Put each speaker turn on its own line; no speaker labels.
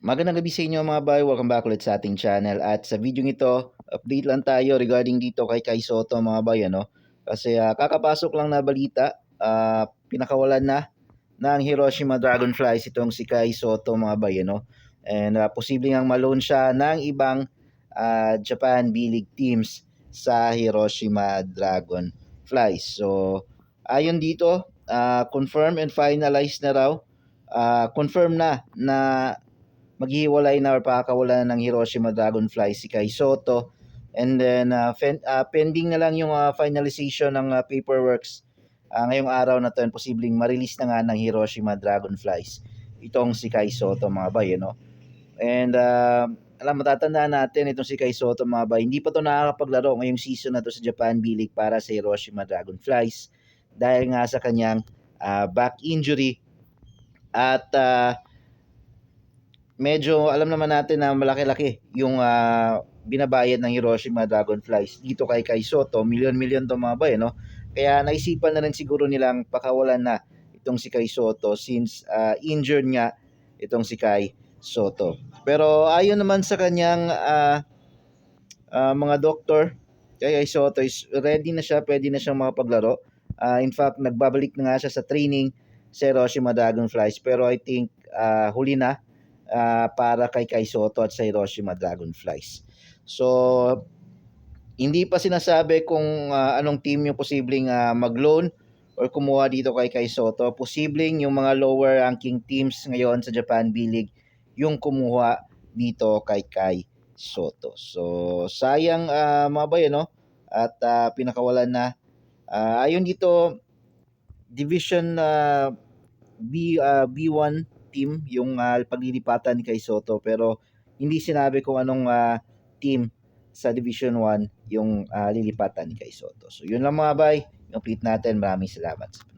Magandang gabi sa inyo mga bay, welcome back ulit sa ating channel at sa video ito, update lang tayo regarding dito kay Kai Soto mga bay ano. Kasi ah, kakapasok lang na balita, ah, pinakawalan na ng Hiroshima Dragonflies itong si Kai Soto mga bay ano. And ah, posibleng ang malone siya ng ibang ah, Japan B-League teams sa Hiroshima Dragonflies. So ayon dito, ah, confirm and finalize na raw, ah, confirm na na maghihiwalay na or pakakawalan ng Hiroshima Dragonfly si Kai Soto. And then, uh, fen- uh, pending na lang yung uh, finalization ng uh, paperworks uh, ngayong araw na to and posibleng ma-release na nga ng Hiroshima Dragonflies itong si Kai Soto mga bay, no? And uh, alam, matatandaan natin itong si Kai Soto mga bay, hindi pa to nakakapaglaro ngayong season na to sa Japan B-League para sa Hiroshima Dragonflies dahil nga sa kanyang uh, back injury at uh, medyo alam naman natin na malaki-laki yung ah, binabayad ng Hiroshima Dragonflies dito kay Kai Soto. Milyon-milyon to mga bay, no? Kaya naisipan na rin siguro nilang pakawalan na itong si Kai Soto since ah, injured nga itong si Kai Soto. Pero ayon naman sa kanyang ah, ah, mga doktor, kay Kai Soto is ready na siya, pwede na siyang makapaglaro. Ah, in fact, nagbabalik na nga siya sa training sa Hiroshima Dragonflies pero I think ah, huli na ah, para kay Kai Soto at sa Hiroshima Dragonflies. So, hindi pa sinasabi kung ah, anong team yung posibleng ah, mag-loan or kumuha dito kay Kai Soto. Posibleng yung mga lower ranking teams ngayon sa Japan B-League yung kumuha dito kay Kai Soto. So, sayang ah, mga bayan, no? At ah, pinakawalan na. Ah, ayon dito, Division ah, B, ah, B1 team yung ah, paglilipatan ni Kai Soto pero hindi sinabi kung anong ah, team sa Division 1 yung ah, lilipatan ni Kai Soto. So yun lang mga bay, update natin. Maraming salamat.